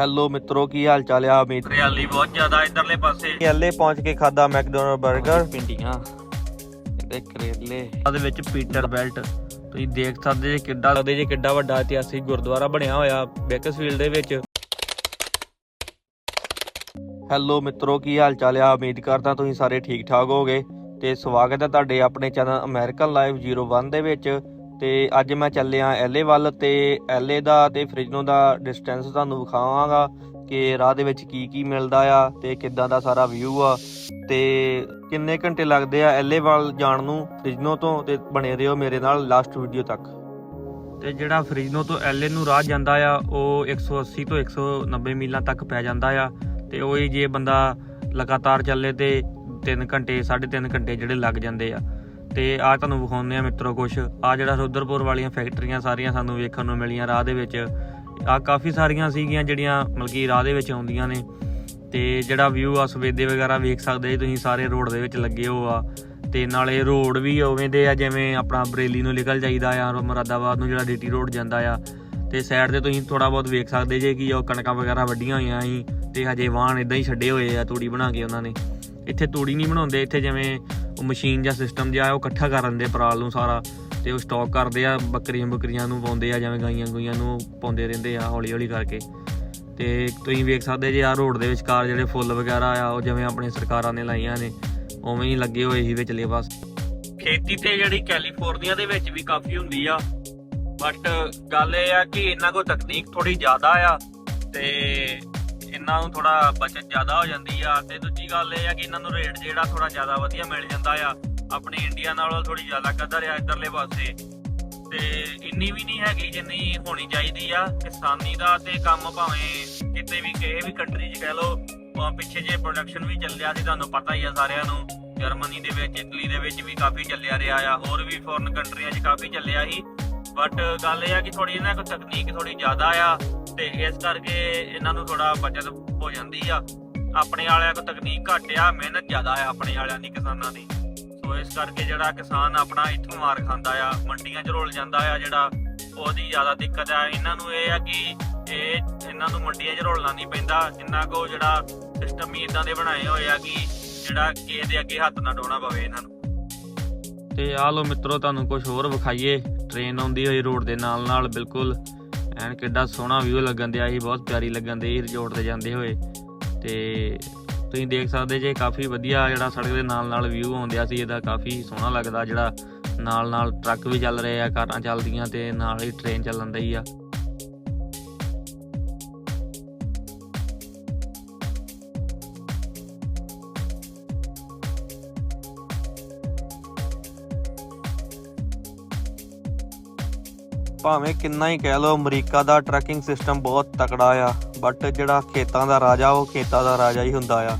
Hello ਮਿੱਤਰੋ ਕੀ ਹਾਲ ਚਾਲ ਆ? ਉਮੀਦ ਹਰਿਆਲੀ ਬਹੁਤ ਜ਼ਿਆਦਾ ਇਧਰਲੇ ਪਾਸੇ। ਐਲੇ ਪਹੁੰਚ ਕੇ ਖਾਦਾ ਮੈਕਡੋਨਲਡ 버ਗਰ ਪਿੰਡੀਆਂ ਤੇ ਕਰੇਲੇ। ਉਹਦੇ ਵਿੱਚ ਪੀਟਰ ਬੈਲਟ। ਤੁਸੀਂ ਦੇਖ ਸਕਦੇ ਜੇ ਕਿੱਡਾ ਲੱਗਦੇ ਜੇ ਕਿੱਡਾ ਵੱਡਾ ਇਤਿਹਾਸਿਕ ਗੁਰਦੁਆਰਾ ਬਣਿਆ ਹੋਇਆ ਬੇਕਸਫੀਲਡ ਦੇ ਵਿੱਚ। ਹੈਲੋ ਮਿੱਤਰੋ ਕੀ ਹਾਲ ਚਾਲ ਆ? ਉਮੀਦ ਕਰਦਾ ਤੁਸੀਂ ਸਾਰੇ ਠੀਕ ਠਾਕ ਹੋਗੇ ਤੇ ਸਵਾਗਤ ਹੈ ਤੁਹਾਡੇ ਆਪਣੇ ਚੈਨਲ ਅਮਰੀਕਨ ਲਾਈਵ 01 ਦੇ ਵਿੱਚ। ਤੇ ਅੱਜ ਮੈਂ ਚੱਲਿਆ ਐਲੇ ਵੱਲ ਤੇ ਐਲੇ ਦਾ ਤੇ ਫ੍ਰਿਜਨੋ ਦਾ ਡਿਸਟੈਂਸ ਤੁਹਾਨੂੰ ਵਿਖਾਵਾਂਗਾ ਕਿ ਰਾਹ ਦੇ ਵਿੱਚ ਕੀ ਕੀ ਮਿਲਦਾ ਆ ਤੇ ਕਿੱਦਾਂ ਦਾ ਸਾਰਾ ਵਿਊ ਆ। ਤੇ ਕਿੰਨੇ ਘੰਟੇ ਲੱਗਦੇ ਆ ਐਲੇ ਵੱਲ ਜਾਣ ਨੂੰ ਫ੍ਰਿਜਨੋ ਤੋਂ ਤੇ ਬਣੇ ਰਹੋ ਮੇਰੇ ਨਾਲ ਲਾਸਟ ਵੀਡੀਓ ਤੱਕ। ਤੇ ਜਿਹੜਾ ਫ੍ਰਿਜਨੋ ਤੋਂ ਐਲੇ ਨੂੰ ਰਾਹ ਜਾਂਦਾ ਆ, ਉਹ 180 ਤੋਂ 190 ਮੀਲਾਂ ਤੱਕ ਪੈ ਜਾਂਦਾ ਆ। ਤੇ ਉਹ ਜੇ ਬੰਦਾ ਲਗਾਤਾਰ ਚੱਲੇ ਤੇ 3 ਘੰਟੇ 3.5 ਘੰਟੇ ਜਿਹੜੇ ਲੱਗ ਜਾਂਦੇ ਆ। ਤੇ ਆ ਤੁਹਾਨੂੰ ਵਿਖਾਉਂਦੇ ਆ ਮਿੱਤਰੋ ਕੁਛ। ਆ ਜਿਹੜਾ ਰੁਦਰਪੁਰ ਵਾਲੀਆਂ ਫੈਕਟਰੀਆਂ ਸਾਰੀਆਂ ਸਾਨੂੰ ਵੇਖਣ ਨੂੰ ਮਿਲੀਆਂ ਰਾਹ ਦੇ ਵਿੱਚ। ਆ ਕਾਫੀ ਸਾਰੀਆਂ ਸੀਗੀਆਂ ਜਿਹੜੀਆਂ ਮਲਕੀ ਰਾਹ ਦੇ ਵਿੱਚ ਆਉਂਦੀਆਂ ਨੇ। ਤੇ ਜਿਹੜਾ ਵਿਊ ਆ, ਸਵੇਦੇ ਵਗੈਰਾ ਵੇਖ ਸਕਦੇ ਜੀ ਤੁਸੀਂ ਸਾਰੇ ਰੋਡ ਦੇ ਵਿੱਚ ਲੱਗੇ ਹੋ ਆ। ਤੇ ਨਾਲੇ ਰੋਡ ਵੀ ਉਵੇਂ ਦੇ ਆ ਜਿਵੇਂ ਆਪਣਾ ਬਰੇਲੀ ਨੂੰ ਨਿਕਲ ਜਾਈਦਾ ਆ ਮੁਰਾਦਾਬਾਦ ਨੂੰ ਜਿਹੜਾ ਡੀਟੀ ਰੋਡ ਜਾਂਦਾ ਆ। ਤੇ ਸਾਈਡ ਤੇ ਤੁਸੀਂ ਥੋੜਾ ਬਹੁਤ ਵੇਖ ਸਕਦੇ ਜੇ ਕਿ ਉਹ ਕਣਕਾਂ ਵਗੈਰਾ ਵੱਡੀਆਂ ਹੋਈਆਂ ਸੀ। ਤੇ ਹਜੇ ਵਾਹਣ ਇਦਾਂ ਹੀ ਛੱਡੇ ਹੋਏ ਆ, ਤੂੜੀ ਬਣਾ ਕੇ ਉਹਨਾਂ ਨੇ। ਇੱਥੇ ਤੂੜੀ ਨਹੀਂ ਬਣਾਉਂਦੇ, ਇੱਥੇ ਜਿਵੇਂ ਉਹ ਮਸ਼ੀਨ ਜਾਂ ਸਿਸਟਮ ਜਿਹਾ ਉਹ ਇਕੱਠਾ ਕਰ ਦਿੰਦੇ ਪਰਾਲ ਨੂੰ ਸਾਰਾ ਤੇ ਉਹ ਸਟਾਕ ਕਰਦੇ ਆ, ਬੱਕਰੀਆਂ ਬੱਕਰੀਆਂ ਨੂੰ ਪਾਉਂਦੇ ਆ, ਜਿਵੇਂ ਗਾਈਆਂ ਗੁਈਆਂ ਨੂੰ ਪਾਉਂਦੇ ਰਹਿੰਦੇ ਆ ਹੌਲੀ ਹੌਲੀ ਕਰਕੇ। ਤੇ ਤੁਸੀਂ ਵੇਖ ਸਕਦੇ ਜੇ ਆ ਰੋਡ ਦੇ ਵਿਚਕਾਰ ਜਿਹੜੇ ਫੁੱਲ ਵਗੈਰਾ ਆ, ਉਹ ਜਿਵੇਂ ਆਪਣੇ ਸਰਕਾਰਾਂ ਨੇ ਲਾਈਆਂ ਨੇ, ਉਵੇਂ ਹੀ ਲੱਗੇ ਹੋਏ ਸੀ ਵਿਚਲੇ ਬਸ ਖੇਤੀ ਤੇ ਜਿਹੜੀ ਕੈਲੀਫੋਰਨੀਆ ਦੇ ਵਿੱਚ ਵੀ ਕਾਫੀ ਹੁੰਦੀ ਆ ਬਟ ਗੱਲ ਇਹ ਆ ਕਿ ਇਹਨਾਂ ਕੋਲ ਤਕਨੀਕ ਥੋੜੀ ਜ਼ਿਆਦਾ ਆ, ਤੇ ਇਹਨਾਂ ਨੂੰ ਥੋੜਾ ਬਚਤ ਜ਼ਿਆਦਾ ਹੋ ਜਾਂਦੀ ਆ ਤੇ ਦੂਜੀ ਗੱਲ ਇਹ ਆ ਕਿ ਇਹਨਾਂ ਨੂੰ ਰੇਟ ਜਿਹੜਾ ਥੋੜਾ ਜ਼ਿਆਦਾ ਵਧੀਆ ਮਿਲ ਜਾਂਦਾ ਆ, ਆਪਣੇ ਇੰਡੀਆ ਨਾਲੋਂ ਥੋੜੀ ਜ਼ਿਆਦਾ ਕਦਰ ਆ ਇਧਰਲੇ ਪਾਸੇ। ਤੇ ਇੰਨੀ ਵੀ ਨਹੀਂ ਹੈਗੀ ਜਿੰਨੀ ਹੋਣੀ ਚਾਹੀਦੀ ਆ, ਕਿਸਾਨੀ ਦਾ ਤੇ ਕੰਮ ਭਾਵੇਂ ਕਿਤੇ ਵੀ ਕਿਸੇ ਵੀ ਕੰਟਰੀ 'ਚ ਕਹਿ ਲਓ ਪਿੱਛੇ ਜੇ ਪ੍ਰੋਡਕਸ਼ਨ ਵੀ ਚੱਲਿਆ ਸੀ, ਤੁਹਾਨੂੰ ਪਤਾ ਹੀ ਆ ਸਾਰਿਆਂ ਨੂੰ ਜਰਮਨੀ ਦੇ ਵਿੱਚ ਇਟਲੀ ਦੇ ਵਿੱਚ ਵੀ ਕਾਫੀ ਚੱਲਿਆ ਰਿਹਾ ਆ, ਹੋਰ ਵੀ ਫੋਰਨ ਕੰਟਰੀਆਂ 'ਚ ਕਾਫੀ ਚੱਲਿਆ ਸੀ। ਬਟ ਗੱਲ ਇਹ ਆ ਕਿ ਥੋੜੀ ਇਹਨਾਂ ਕੋਲ ਤਕਨੀਕ ਥੋੜੀ ਜ਼ਿਆਦਾ ਆ, ਤੇ ਇਸ ਕਰਕੇ ਇਹਨਾਂ ਨੂੰ ਥੋੜਾ ਬਚਤ ਹੋ ਜਾਂਦੀ ਆ। ਆਪਣੇ ਵਾਲਿਆਂ ਕੋਲ ਤਕਨੀਕ ਘੱਟ ਆ, ਮਿਹਨਤ ਜ਼ਿਆਦਾ ਆ ਆਪਣੇ ਵਾਲਿਆਂ ਦੀ, ਕਿਸਾਨਾਂ ਦੀ। ਸੋ ਇਸ ਕਰਕੇ ਜਿਹੜਾ ਕਿਸਾਨ ਆਪਣਾ ਇੱਥੋਂ ਮਾਰ ਖਾਂਦਾ ਆ, ਮੰਡੀਆਂ 'ਚ ਰੋਲ ਜਾਂਦਾ ਆ, ਜਿਹੜਾ ਉਹਦੀ ਜ਼ਿਆਦਾ ਦਿੱਕਤ ਆ। ਇਹਨਾਂ ਨੂੰ ਇਹ ਆ ਕਿ ਇਹ ਇਹਨਾਂ ਨੂੰ ਮੰਡੀਆਂ 'ਚ ਰੋਲਣਾ ਨਹੀਂ ਪੈਂਦਾ। ਜਿੰਨਾ ਕੋ ਜਿਹੜਾ ਸਿਸਟਮ ਹੀ ਇਦਾਂ ਦੇ ਬਣਾਏ ਹੋਏ ਆ ਕਿ ਜਿਹੜਾ ਕਿਸੇ ਦੇ ਅੱਗੇ ਹੱਥ ਨਾ ਡੋਣਾ ਪਵੇ ਇਹਨਾਂ ਨੂੰ। ਤੇ ਆ ਲੋ ਮਿੱਤਰੋ, ਤੁਹਾਨੂੰ ਕੁਝ ਹੋਰ ਵਿਖਾਈਏ। ਟ੍ਰੇਨ ਆਉਂਦੀ ਹੋਈ ਰੋਡ ਦੇ ਨਾਲ ਨਾਲ ਬਿਲਕੁਲ। ਐਨ ਕਿੱਡਾ ਸੋਹਣਾ ਵਿਊ ਲੱਗਣ ਦਿਆ ਸੀ, ਬਹੁਤ ਪਿਆਰੀ ਲੱਗਣ ਦੀ ਰਿਜ਼ੋਰਟ ਤੇ ਜਾਂਦੇ ਹੋਏ। ਤੇ ਤੁਸੀਂ ਦੇਖ ਸਕਦੇ ਜੇ ਕਾਫੀ ਵਧੀਆ ਜਿਹੜਾ ਸੜਕ ਦੇ ਨਾਲ ਨਾਲ ਵਿਊ ਆਉਂਦਿਆ ਸੀ, ਇਹਦਾ ਕਾਫੀ ਸੋਹਣਾ ਲੱਗਦਾ ਜਿਹੜਾ ਨਾਲ ਨਾਲ ਟਰੱਕ ਵੀ ਚੱਲ ਰਹੇ ਆ, ਕਾਰਾਂ ਚੱਲਦੀਆਂ ਤੇ ਨਾਲ ਹੀ ਟ੍ਰੇਨ ਚੱਲਣ ਦਈ ਆ। ਭਾਵੇਂ ਕਿੰਨਾ ਹੀ ਕਹਿ ਲਓ, ਅਮਰੀਕਾ ਦਾ ਟਰੈਕਿੰਗ ਸਿਸਟਮ ਬਹੁਤ ਤਕੜਾ ਆ ਬਟ ਜਿਹੜਾ ਖੇਤਾਂ ਦਾ ਰਾਜਾ, ਉਹ ਖੇਤਾਂ ਦਾ ਰਾਜਾ ਹੀ ਹੁੰਦਾ ਆ।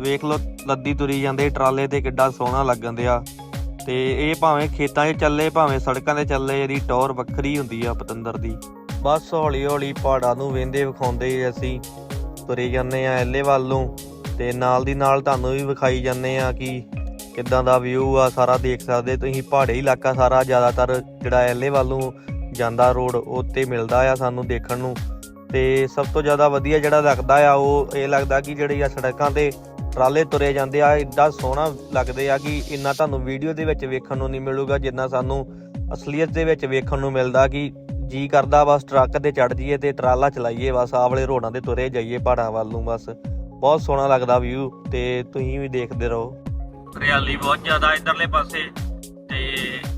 ਵੇਖ ਲਓ, ਲੱਦੀ ਤੁਰੀ ਜਾਂਦੇ, ਟਰਾਲੇ ਤੇ ਕਿੱਡਾ ਸੋਹਣਾ ਲੱਗਣ ਦਿਆ ਤੇ ਇਹ ਭਾਵੇਂ ਖੇਤਾਂ 'ਚ ਚੱਲੇ, ਭਾਵੇਂ ਸੜਕਾਂ ਤੇ ਚੱਲੇ, ਇਹਦੀ ਟੌਰ ਵੱਖਰੀ ਹੁੰਦੀ ਆ ਪਤੰਦਰ ਦੀ। ਬਸ ਹੌਲੀ ਹੌਲੀ ਪਹਾੜਾਂ ਨੂੰ ਵੇਂਦੇ ਵਿਖਾਉਂਦੇ ਅਸੀਂ ਤੁਰੇ ਜਾਂਦੇ ਆ ਐਲੇ ਵੱਲ ਨੂੰ, ਤੇ ਨਾਲ ਦੀ ਨਾਲ ਤੁਹਾਨੂੰ ਵੀ ਵਿਖਾਈ ਜਾਂਦੇ ਆ ਕਿ ਕਿੱਦਾਂ ਦਾ ਵਿਊ ਆ, ਸਾਰਾ ਦੇਖ ਸਕਦੇ ਤੁਸੀਂ, ਪਹਾੜੀ ਇਲਾਕਾ ਸਾਰਾ ਜ਼ਿਆਦਾਤਰ ਜਿਹੜਾ ਐਲੇ ਵੱਲ ਨੂੰ ਜਾਂਦਾ ਰੋਡ ਉੱਤੇ ਮਿਲਦਾ ਆ ਸਾਨੂੰ ਦੇਖਣ ਨੂੰ ਤੇ ਸਭ ਤੋਂ ਜ਼ਿਆਦਾ ਵਧੀਆ ਜਿਹੜਾ ਲੱਗਦਾ ਆ ਉਹ ਇਹ ਲੱਗਦਾ ਕਿ ਜਿਹੜੀ ਆ ਸੜਕਾਂ ਤੇ ਟਰਾਲੇ ਤੁਰੇ ਜਾਂਦੇ ਆ ਇੱਡਾ ਸੋਹਣਾ ਲੱਗਦੇ ਆ ਕਿ ਇੰਨਾ ਤੁਹਾਨੂੰ ਵੀਡੀਓ ਦੇ ਵਿੱਚ ਵੇਖਣ ਨੂੰ ਨਹੀਂ ਮਿਲੂਗਾ, ਜਿੰਨਾ ਸਾਨੂੰ ਅਸਲੀਅਤ ਦੇ ਵਿੱਚ ਵੇਖਣ ਨੂੰ ਮਿਲਦਾ ਕਿ ਜੀ ਕਰਦਾ ਬਸ ਟਰੱਕ ਤੇ ਚੜ ਜਾਈਏ ਤੇ ਟਰਾਲਾ ਚਲਾਈਏ, ਬਸ ਆਹ ਵਾਲੇ ਰੋਡਾਂ ਤੇ ਤੁਰੇ ਜਾਈਏ ਪਹਾੜਾਂ ਵੱਲ ਨੂੰ ਬਸ। ਬਹੁਤ ਸੋਹਣਾ ਲੱਗਦਾ ਵਿਊ ਤੇ ਤੁਸੀਂ ਵੀ ਦੇਖਦੇ ਰਹੋ। ਹਰਿਆਲੀ ਬਹੁਤ ਜ਼ਿਆਦਾ ਇਧਰਲੇ ਪਾਸੇ ਤੇ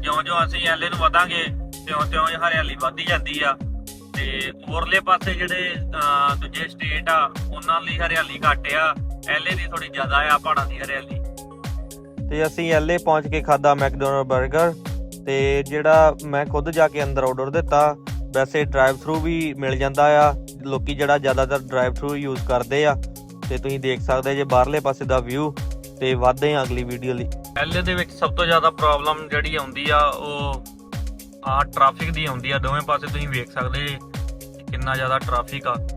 ਜਿਉਂ-ਜਿਉਂ ਅਸੀਂ ਐਲੇ ਨੂੰ ਵਧਾਂਗੇ ਤਿਉਂ-ਤਿਉਂ ਇਹ ਹਰਿਆਲੀ ਵਧਦੀ ਜਾਂਦੀ ਆ। ਤੇ ਉਰਲੇ ਪਾਸੇ ਜਿਹੜੇ ਦੂਜੇ ਸਟੇਟ ਆ ਉਹਨਾਂ ਲਈ ਹਰਿਆਲੀ ਘੱਟ ਆ। ਐਲੇ ਦੀ ਥੋੜੀ ਜ਼ਿਆਦਾ ਆ ਪਹਾੜਾਂ ਦੀ ਹਰਿਆਲੀ। ਤੇ ਅਸੀਂ ਐਲੇ ਪਹੁੰਚ ਕੇ ਖਾਦਾ ਮੈਕਡੋਨਲਡ 버ਗਰ ਤੇ ਜਿਹੜਾ ਮੈਂ ਖੁਦ ਜਾ ਕੇ ਅੰਦਰ ਆਰਡਰ ਦਿੱਤਾ ਵੈਸੇ ਡਰਾਈਵ ਥਰੂ ਵੀ ਮਿਲ ਜਾਂਦਾ ਆ। ਲੋਕੀ ਜਿਹੜਾ ਜ਼ਿਆਦਾਤਰ ਡਰਾਈਵ ਥਰੂ ਯੂਜ਼ ਕਰਦੇ ਆ। ਤੇ ਤੁਸੀਂ ਦੇਖ ਸਕਦੇ ਜੇ ਬਾਹਰਲੇ ਪਾਸੇ ਦਾ ਵਿਊ ਤੇ ਵਾਧੇ ਆ ਅਗਲੀ ਵੀਡੀਓ ਲਈ। ਐਲੇ ਦੇ ਵਿੱਚ ਸਭ ਤੋਂ ਜ਼ਿਆਦਾ ਪ੍ਰੋਬਲਮ ਜਿਹੜੀ ਆਉਂਦੀ ਆ ਉਹ ਆ ਟ੍ਰੈਫਿਕ ਦੀ ਆਉਂਦੀ ਆ, ਦੋਵੇਂ ਪਾਸੇ ਤੁਸੀਂ ਵੇਖ ਸਕਦੇ ਜੇ ਕਿੰਨਾ ਜ਼ਿਆਦਾ ਟ੍ਰੈਫਿਕ ਆ।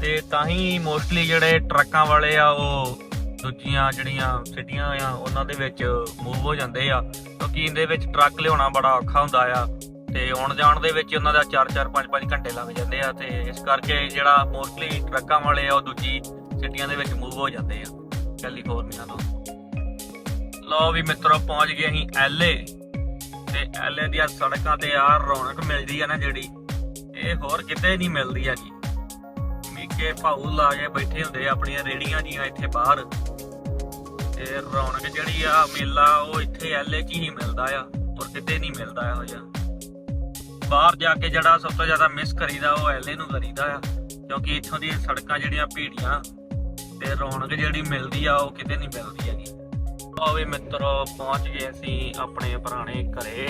ਤੇ ਤਾਂ ਹੀ ਮੋਸਟਲੀ ਜਿਹੜੇ ਟਰੱਕਾਂ ਵਾਲੇ ਆ, ਉਹ ਦੂਜੀਆਂ ਜਿਹੜੀਆਂ ਸਿਟੀਆਂ ਆ, ਉਹਨਾਂ ਦੇ ਵਿੱਚ ਮੂਵ ਹੋ ਜਾਂਦੇ ਆ। ਕਿਉਂਕਿ ਇਹਦੇ ਵਿੱਚ ਟਰੱਕ ਲਿਆਉਣਾ ਬੜਾ ਔਖਾ ਹੁੰਦਾ ਆ। ਤੇ ਆਉਣ ਜਾਣ ਦੇ ਵਿੱਚ ਉਹਨਾਂ ਦਾ 4-4 5-5 ਘੰਟੇ ਲੱਗ ਜਾਂਦੇ ਆ। ਤੇ ਇਸ ਕਰਕੇ ਜਿਹੜਾ ਮੋਸਟਲੀ ਟਰੱਕਾਂ ਵਾਲੇ ਆ, ਉਹ ਦੂਜੀ ਸਿਟੀਆਂ ਦੇ ਵਿੱਚ ਮੂਵ ਹੋ ਜਾਂਦੇ ਆ। ਕੈਲੀਫੋਰਨੀਆ ਤੋਂ। ਲਓ ਵੀ ਮਿੱਤਰੋ, ਪਹੁੰਚ ਗਏ ਅਸੀਂ ਐਲਏ ਤੇ ਐਲਏ ਦੀਆਂ ਸੜਕਾਂ ਤੇ ਆ ਰੌਣਕ ਮਿਲਦੀ ਆ ਨਾ ਜਿਹੜੀ, ਇਹ ਹੋਰ ਕਿਤੇ ਨਹੀਂ ਮਿਲਦੀ ਹੈਗੀ। ਮੀਕੇ ਭਾਊ ਲਾ ਕੇ ਬੈਠੇ ਹੁੰਦੇ ਆ, ਆਪਣੀਆਂ ਰੇੜੀਆਂ ਜੀਆਂ ਇੱਥੇ ਬਾਹਰ। ਤੇ ਰੌਣਕ ਜਿਹੜੀ ਆ, ਮੇਲਾ ਉਹ ਇੱਥੇ ਐਲਏ 'ਚ ਹੀ ਮਿਲਦਾ ਆ, ਹੋਰ ਕਿਤੇ ਨਹੀਂ ਮਿਲਦਾ ਇਹੋ ਜਿਹਾ। ਬਾਹਰ ਜਾ ਕੇ ਜਿਹੜਾ ਸਭ ਤੋਂ ਜ਼ਿਆਦਾ ਮਿਸ ਕਰੀਦਾ, ਉਹ ਐਲਏ ਨੂੰ ਕਰੀਦਾ ਆ, ਕਿਉਂਕਿ ਇੱਥੋਂ ਦੀਆਂ ਸੜਕਾਂ ਜਿਹੜੀਆਂ ਭੀੜੀਆਂ ਤੇ ਰੌਣਕ ਜਿਹੜੀ ਮਿਲਦੀ ਆ, ਉਹ ਕਿਤੇ ਨਹੀਂ ਮਿਲਦੀ ਹੈਗੀ। ਆਓ ਵੀ ਮਿੱਤਰੋ ਪਹੁੰਚ ਗਏ ਅਸੀਂ ਆਪਣੇ ਪੁਰਾਣੇ ਘਰੇ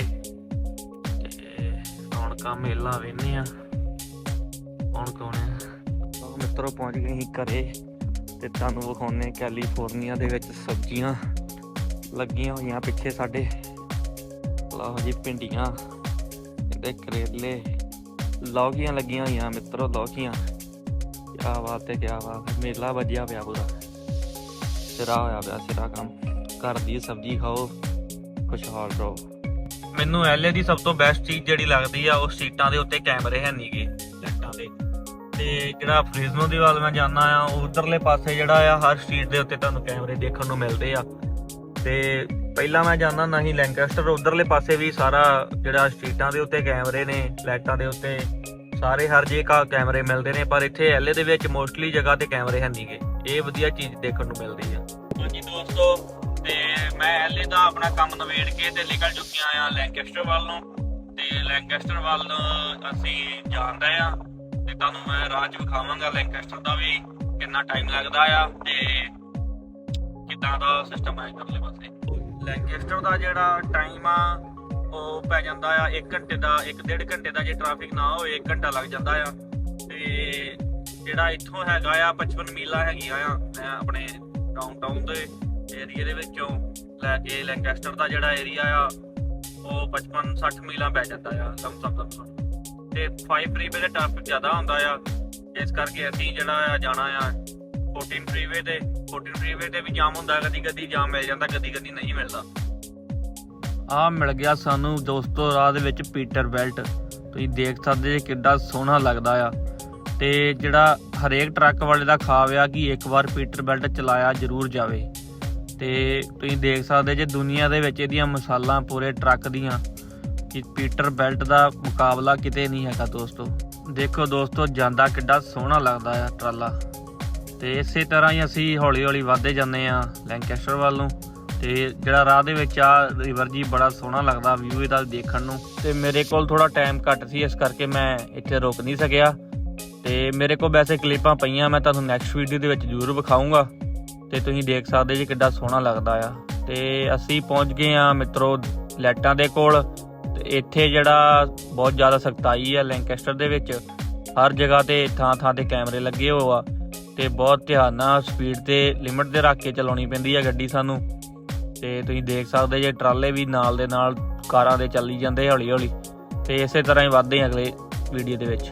ਤੇ ਰੌਣਕਾਂ ਮੇਲਾ ਵੇਨੇ ਆ ਕੌਣ ਕੌਣ ਹੈ? ਲਓ ਮਿੱਤਰੋ ਪਹੁੰਚ ਗਏ ਅਸੀਂ ਘਰੇ ਤੇ ਤੁਹਾਨੂੰ ਵਿਖਾਉਨੇ ਕੈਲੀਫੋਰਨੀਆ ਦੇ ਵਿੱਚ ਸਬਜ਼ੀਆਂ ਲੱਗੀਆਂ ਹੋਈਆਂ ਪਿੱਛੇ ਸਾਡੇ। ਲਓ ਜੀ ਭਿੰਡੀਆਂ ਤੇ ਕਰੇਲੇ, ਲੌਕੀਆਂ ਲੱਗੀਆਂ ਹੋਈਆਂ ਮਿੱਤਰੋ, ਲੌਕੀਆਂ। ਕਿਆ ਬਾਤ ਹੈ, ਕਿਆ ਬਾਤ ਹੈ। ਮੇਲਾ ਵੱਜਿਆ ਪਿਆ ਪੂਰਾ। ਸਿਰਾ ਹੋਇਆ ਪਿਆ, ਸਿਰਾ ਕੰਮ। ਘਰ ਦੀ ਸਬਜ਼ੀ ਖਾਓ ਖੁਸ਼ਹਾਲ ਰਹੋ। ਮੈਨੂੰ ਐਲਏ ਦੀ ਸਭ ਤੋਂ ਬੈਸਟ ਚੀਜ਼ ਜਿਹੜੀ ਲੱਗਦੀ ਆ, ਉਹ ਸੀਟਾਂ ਦੇ ਉੱਤੇ ਕੈਮਰੇ ਹੈ ਨਹੀਂਗੇ ਲਾਈਟਾਂ ਦੇ। ਤੇ ਜਿਹੜਾ ਫਰੀਜ਼ਨੋ ਦੀ ਵੱਲ ਮੈਂ ਜਾਣਾ ਆ ਉਧਰਲੇ ਪਾਸੇ ਜਿਹੜਾ ਆ, ਹਰ ਸਟਰੀਟ ਦੇ ਉੱਤੇ ਤੁਹਾਨੂੰ ਕੈਮਰੇ ਦੇਖਣ ਨੂੰ ਮਿਲਦੇ ਆ। ਤੇ ਪਹਿਲਾਂ ਮੈਂ ਜਾਂਦਾ ਨਹੀਂ ਲੈਂਕਸਟਰ ਉਧਰਲੇ ਪਾਸੇ ਵੀ ਸਾਰਾ ਜਿਹੜਾ ਸਟਰੀਟਾਂ ਦੇ ਉੱਤੇ ਕੈਮਰੇ ਨੇ, ਲਾਈਟਾਂ ਦੇ ਉੱਤੇ, ਸਾਰੇ ਹਰ ਜੇ ਕਾ ਕੈਮਰੇ ਮਿਲਦੇ ਨੇ, ਪਰ ਇੱਥੇ ਐਲਏ ਦੇ ਵਿੱਚ ਮੋਸਟਲੀ ਜਗ੍ਹਾ ਤੇ ਕੈਮਰੇ ਹੈ ਨਹੀਂਗੇ ਇਹ ਵਧੀਆ ਚੀਜ਼ ਦੇਖਣ ਨੂੰ ਮਿਲਦੀ ਆ। ਹਾਂਜੀ ਦੋਸਤੋ ਮੈਂ ਐਲਏ ਦਾ ਆਪਣਾ ਕੰਮ ਨਵੇੜ ਕੇ ਤੇ ਨਿਕਲ ਚੁੱਕਿਆ ਆ ਲੈਂਕਸਟਰ ਵੱਲ ਨੂੰ। ਤੇ ਲੈਂਕਸਟਰ ਵੱਲ ਅਸੀਂ ਜਾਂਦਾ ਆ ਤੇ ਤੁਹਾਨੂੰ ਮੈਂ ਰਾਹ 'ਚ ਵਿਖਾਵਾਂਗਾ ਲੈਂਕਸਟਰ ਦਾ ਵੀ ਕਿੰਨਾ ਟਾਈਮ ਲੱਗਦਾ ਆ ਤੇ ਕਿੱਦਾਂ ਦਾ ਸਿਸਟਮ ਹੈ ਇਧਰਲੇ ਪਾਸੇ। ਲੈਂਕਸਟਰ ਦਾ ਜਿਹੜਾ ਟਾਈਮ ਆ, ਉਹ ਪੈ ਜਾਂਦਾ ਆ 1 ਘੰਟੇ ਦਾ 1.5 ਘੰਟੇ ਦਾ ਜੇ ਟ੍ਰੈਫਿਕ ਨਾ ਹੋਵੇ 1 ਘੰਟਾ ਲੱਗ ਜਾਂਦਾ ਆ। ਤੇ ਜਿਹੜਾ ਇੱਥੋਂ ਹੈਗਾ ਆ 55 ਮੀਲਾਂ ਹੈਗੀਆਂ ਆ, ਮੈਂ ਆਪਣੇ ਡਾਊਨਟਾਊਨ ਦੇ ਏਰੀਆ ਦੇ ਵਿੱਚੋਂ। ਲੈ ਕੇ ਲੈਂਕੈਸਟਰ ਦਾ ਜਿਹੜਾ ਏਰੀਆ ਆ, ਉਹ 55 60 ਮੀਲਾਂ ਪੈ ਜਾਂਦਾ ਆ ਲਮਸਮ ਲਮਸਮ ਤੇ 5 ਫਰੀਵੇ ਦੇ ਟ੍ਰੈਫਿਕ ਜ਼ਿਆਦਾ ਹੁੰਦਾ ਆ, ਇਸ ਕਰਕੇ ਅਸੀਂ ਜਿਹੜਾ ਆ ਜਾਣਾ ਆ 14 ਫਰੀਵੇ ਤੇ। 14 ਫਰੀਵੇ ਤੇ ਵੀ ਜਾਮ ਹੁੰਦਾ ਕਦੀ ਕਦੀ ਜਾਮ ਮਿਲ ਜਾਂਦਾ ਕਦੀ ਕਦੀ ਨਹੀਂ ਮਿਲਦਾ। ਆ ਮਿਲ ਗਿਆ ਸਾਨੂੰ ਦੋਸਤੋ ਰਾਹ ਦੇ ਵਿੱਚ ਪੀਟਰ ਬੈਲਟ ਤੁਸੀਂ ਦੇਖ ਸਕਦੇ ਜੇ ਕਿੱਡਾ ਸੋਹਣਾ ਲੱਗਦਾ ਆ। ਤੇ ਜਿਹੜਾ ਹਰੇਕ ਟਰੱਕ ਵਾਲੇ ਦਾ ਖਾਵ ਆ ਕਿ ਇੱਕ ਵਾਰ ਪੀਟਰ ਬੈਲਟ ਚਲਾਇਆ ਜ਼ਰੂਰ ਜਾਵੇ। ਤੇ ਤੁਸੀਂ ਦੇਖ ਸਕਦੇ ਜੇ ਦੁਨੀਆ ਦੇ ਵਿੱਚ ਇਹਦੀਆਂ ਮਿਸਾਲਾਂ ਪੂਰੇ ਟਰੱਕ ਦੀਆਂ, ਕਿ ਪੀਟਰ ਬੈਲਟ ਦਾ ਮੁਕਾਬਲਾ ਕਿਤੇ ਨਹੀਂ ਹੈਗਾ ਦੋਸਤੋ। ਦੇਖੋ ਦੋਸਤੋ, ਜਾਂਦਾ ਕਿੱਡਾ ਸੋਹਣਾ ਲੱਗਦਾ ਆ ਟਰਾਲਾ। ਤੇ ਇਸੇ ਤਰ੍ਹਾਂ ਹੀ ਅਸੀਂ ਹੌਲੀ ਹੌਲੀ ਵਧਦੇ ਜਾਂਦੇ ਆ ਲੈਂਕੈਸਟਰ ਵੱਲ ਨੂੰ। ਤੇ ਜਿਹੜਾ ਰਾਹ ਦੇ ਵਿੱਚ ਆ, ਰਿਵਰ ਜੀ ਬੜਾ ਸੋਹਣਾ ਲੱਗਦਾ ਵਿਊ ਇਹਦਾ ਦੇਖਣ ਨੂੰ। ਤੇ ਮੇਰੇ ਕੋਲ ਥੋੜਾ ਟਾਈਮ ਘੱਟ ਸੀ, ਇਸ ਕਰਕੇ ਮੈਂ ਇੱਥੇ ਰੁਕ ਨਹੀਂ ਸਕਿਆ। ਤੇ ਮੇਰੇ ਕੋਲ ਵੈਸੇ ਕਲਿੱਪਾਂ ਪਈਆਂ, ਮੈਂ ਤੁਹਾਨੂੰ ਨੈਕਸਟ ਵੀਡੀਓ ਦੇ ਵਿੱਚ ਜ਼ਰੂਰ ਵਿਖਾਉਂਗਾ ਤੇ ਤੁਸੀਂ ਦੇਖ ਸਕਦੇ ਜੀ ਕਿੱਡਾ ਸੋਹਣਾ ਲੱਗਦਾ ਆ। ਤੇ ਅਸੀਂ ਪਹੁੰਚ ਗਏ ਆ ਮਿੱਤਰੋ ਲੈਟਾਂ ਦੇ ਕੋਲ। ਤੇ ਇੱਥੇ ਜਿਹੜਾ ਬਹੁਤ ਜ਼ਿਆਦਾ ਸਖਤਾਈ ਆ ਲੈਂਕੈਸਟਰ ਦੇ ਵਿੱਚ। ਹਰ ਜਗ੍ਹਾ ਤੇ ਥਾਂ ਥਾਂ ਤੇ ਕੈਮਰੇ ਲੱਗੇ ਹੋ ਆ। ਤੇ ਬਹੁਤ ਧਿਆਨ ਨਾਲ ਸਪੀਡ ਤੇ ਲਿਮਟ ਤੇ ਰੱਖ ਕੇ ਚਲਾਉਣੀ ਪੈਂਦੀ ਆ ਗੱਡੀ ਸਾਨੂੰ। ਤੇ ਤੁਸੀਂ ਦੇਖ ਸਕਦੇ ਜੇ ਟਰਾਲੇ ਵੀ ਨਾਲ ਦੇ ਨਾਲ ਕਾਰਾਂ ਦੇ ਚੱਲੀ ਜਾਂਦੇ ਹੌਲੀ ਹੌਲੀ ਤੇ ਇਸੇ ਤਰ੍ਹਾਂ ਹੀ ਵੱਧਦੇ ਅਗਲੇ ਵੀਡੀਓ ਦੇ ਵਿੱਚ।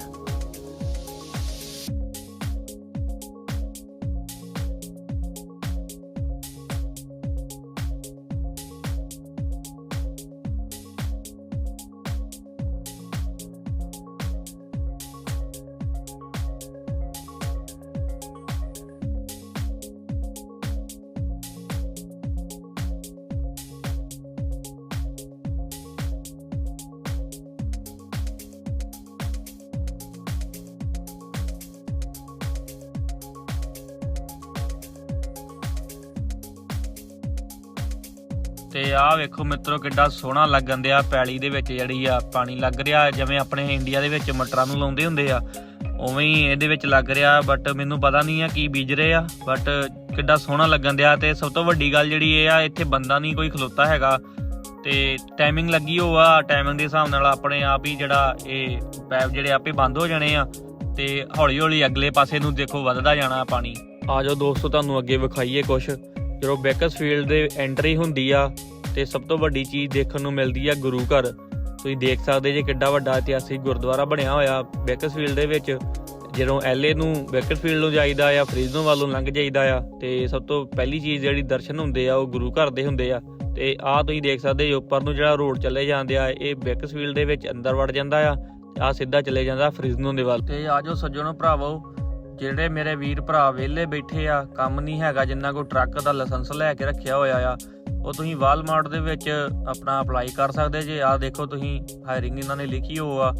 ਤੇ ਆਹ ਵੇਖੋ ਮਿੱਤਰੋ ਕਿੱਡਾ ਸੋਹਣਾ ਲੱਗਣ ਦਿਆ ਪੈਲੀ ਦੇ ਵਿੱਚ ਜਿਹੜੀ ਆ ਪਾਣੀ ਲੱਗ ਰਿਹਾ, ਜਿਵੇਂ ਆਪਣੇ ਇੰਡੀਆ ਦੇ ਵਿੱਚ ਮਟਰਾਂ ਨੂੰ ਲਾਉਂਦੇ ਹੁੰਦੇ ਆ। ਉਵੇਂ ਹੀ ਇਹਦੇ ਵਿੱਚ ਲੱਗ ਰਿਹਾ ਬਟ ਮੈਨੂੰ ਪਤਾ ਨਹੀਂ ਆ ਕੀ ਬੀਜ ਰਹੇ ਆ ਬਟ ਕਿੱਡਾ ਸੋਹਣਾ ਲੱਗਣ ਦਿਆ ਤੇ ਸਭ ਤੋਂ ਵੱਡੀ ਗੱਲ ਜਿਹੜੀ ਇਹ ਆ, ਇੱਥੇ ਬੰਦਾ ਨਹੀਂ ਕੋਈ ਖਲੋਤਾ ਹੈਗਾ। ਤੇ ਟਾਈਮਿੰਗ ਲੱਗੀ ਹੋ ਟਾਈਮਿੰਗ ਦੇ ਹਿਸਾਬ ਨਾਲ ਆਪਣੇ ਆਪ ਹੀ ਜਿਹੜਾ ਇਹ ਪੈਪ ਜਿਹੜੇ ਆਪੇ ਬੰਦ ਹੋ ਜਾਣੇ ਆ ਤੇ ਹੌਲੀ ਹੌਲੀ ਅਗਲੇ ਪਾਸੇ ਨੂੰ ਦੇਖੋ ਵੱਧਦਾ ਜਾਣਾ ਪਾਣੀ। ਆ ਜਾਓ ਦੋਸਤੋ, ਤੁਹਾਨੂੰ ਅੱਗੇ ਵਿਖਾਈਏ ਕੁਛ। ਜਦੋਂ ਬੈਕਸਫੀਲਡ ਦੇ ਐਂਟਰੀ ਹੁੰਦੀ ਆ, ਤੇ ਸਭ ਤੋਂ ਵੱਡੀ ਚੀਜ਼ ਦੇਖਣ ਨੂੰ ਮਿਲਦੀ ਆ ਗੁਰੂ ਘਰ। ਤੁਸੀਂ ਦੇਖ ਸਕਦੇ ਜੇ ਕਿੱਡਾ ਵੱਡਾ ਇਤਿਹਾਸਿਕ ਗੁਰਦੁਆਰਾ ਬਣਿਆ ਹੋਇਆ ਬੈਕਸਫੀਲਡ ਦੇ ਵਿੱਚ, ਜਦੋਂ ਐਲਏ ਨੂੰ ਬੈਕਸਫੀਲਡ ਨੂੰ ਜਾਈਦਾ ਆ ਫਰੀਜ਼ਨੋ ਵੱਲੋਂ ਲੰਘ ਜਾਈਦਾ ਆ, ਤੇ ਸਭ ਤੋਂ ਪਹਿਲੀ ਚੀਜ਼ ਜਿਹੜੀ ਦਰਸ਼ਨ ਹੁੰਦੇ ਆ, ਉਹ ਗੁਰੂ ਘਰ ਦੇ ਹੁੰਦੇ ਆ। ਤੇ ਆਹ ਤੁਸੀਂ ਦੇਖ ਸਕਦੇ ਜੇ ਉੱਪਰ ਨੂੰ ਜਿਹੜਾ ਰੋਡ ਚੱਲੇ ਜਾਂਦੇ ਆ, ਇਹ ਬੈਕਸਫੀਲਡ ਦੇ ਵਿੱਚ ਅੰਦਰ ਵੜ ਜਾਂਦਾ ਆ ਆ ਸਿੱਧਾ ਚਲੇ ਜਾਂਦਾ ਫ੍ਰਿਜ਼ਨੋ ਦੇ ਵੱਲ ਤੇ ਆਜੋ ਸੱਜਣੋ, ਭਰਾਵੋ ਜਿਹੜੇ ਮੇਰੇ ਵੀਰ ਭਰਾ ਵਿਹਲੇ ਬੈਠੇ ਆ, ਕੰਮ ਨਹੀਂ ਹੈਗਾ ਜਿੰਨਾ ਕੋ ਟਰੱਕ ਦਾ ਲਾਇਸੈਂਸ ਲੈ ਕੇ ਰੱਖਿਆ ਹੋਇਆ ਆ, ਉਹ ਤੁਸੀਂ ਵਾਲਮਾਰਟ ਦੇ ਵਿੱਚ ਆਪਣਾ ਅਪਲਾਈ ਕਰ ਸਕਦੇ ਜੇ। ਆ ਦੇਖੋ ਤੁਸੀਂ ਹਾਇਰਿੰਗ ਇਹਨਾਂ ਨੇ ਲਿਖੀ ਹੋ ਆ।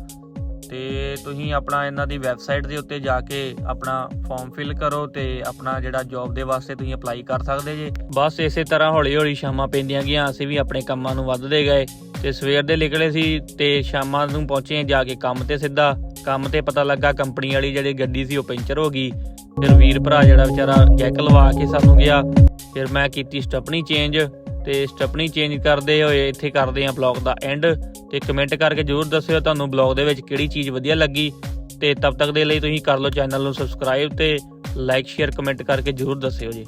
ਤੇ ਤੁਸੀਂ ਆਪਣਾ ਇਹਨਾਂ ਦੀ ਵੈਬਸਾਈਟ ਦੇ ਉੱਤੇ ਜਾ ਕੇ ਆਪਣਾ ਫਾਰਮ ਫਿਲ ਕਰੋ ਤੇ ਆਪਣਾ ਜਿਹੜਾ ਜੌਬ ਦੇ ਵਾਸਤੇ ਤੁਸੀਂ ਅਪਲਾਈ ਕਰ ਸਕਦੇ ਜੇ। ਬਸ ਇਸੇ ਤਰ੍ਹਾਂ ਹੌਲੀ ਹੌਲੀ ਸ਼ਾਮਾਂ ਪੈਂਦੀਆਂ ਗਈਆਂ, ਅਸੀਂ ਵੀ ਆਪਣੇ ਕੰਮਾਂ ਨੂੰ ਵੱਧਦੇ ਗਏ। ਤੇ ਸਵੇਰ ਦੇ ਨਿਕਲੇ ਸੀ ਤੇ ਸ਼ਾਮਾਂ ਨੂੰ ਪਹੁੰਚੇ ਜਾ ਕੇ ਕੰਮ ਤੇ ਸਿੱਧਾ। ਕੰਮ ਤੇ ਪਤਾ ਲੱਗਾ ਕੰਪਨੀ ਵਾਲੀ ਜਿਹੜੀ ਗੱਡੀ ਸੀ ਉਹ ਪੈਂਚਰ ਹੋ ਗਈ। ਫਿਰ ਵੀਰ ਭਰਾ ਜਿਹੜਾ ਵਿਚਾਰਾ ਜੈਕ ਲਵਾ ਕੇ ਸਾਨੂੰ ਗਿਆ। ਫਿਰ ਮੈਂ ਕੀਤੀ ਸਟੱਪਣੀ ਚੇਂਜ ਤੇ ਸਟੱਪਣੀ ਚੇਂਜ ਕਰਦੇ ਹੋਏ ਇੱਥੇ ਕਰਦੇ ਆਂ ਬਲੌਗ ਦਾ ਐਂਡ। ਤੇ ਕਮੈਂਟ ਕਰਕੇ ਜਰੂਰ ਦੱਸਿਓ ਤੁਹਾਨੂੰ ਬਲੌਗ ਦੇ ਵਿੱਚ ਕਿਹੜੀ ਚੀਜ਼ ਵਧੀਆ ਲੱਗੀ। ਤੇ ਤਬ ਤੱਕ ਦੇ ਲਈ ਤੁਸੀਂ ਕਰ ਲਓ ਚੈਨਲ ਨੂੰ ਸਬਸਕ੍ਰਾਈਬ ਤੇ ਲਾਈਕ, ਸ਼ੇਅਰ, ਕਮੈਂਟ ਕਰਕੇ ਜਰੂਰ ਦੱਸਿਓ ਜੀ।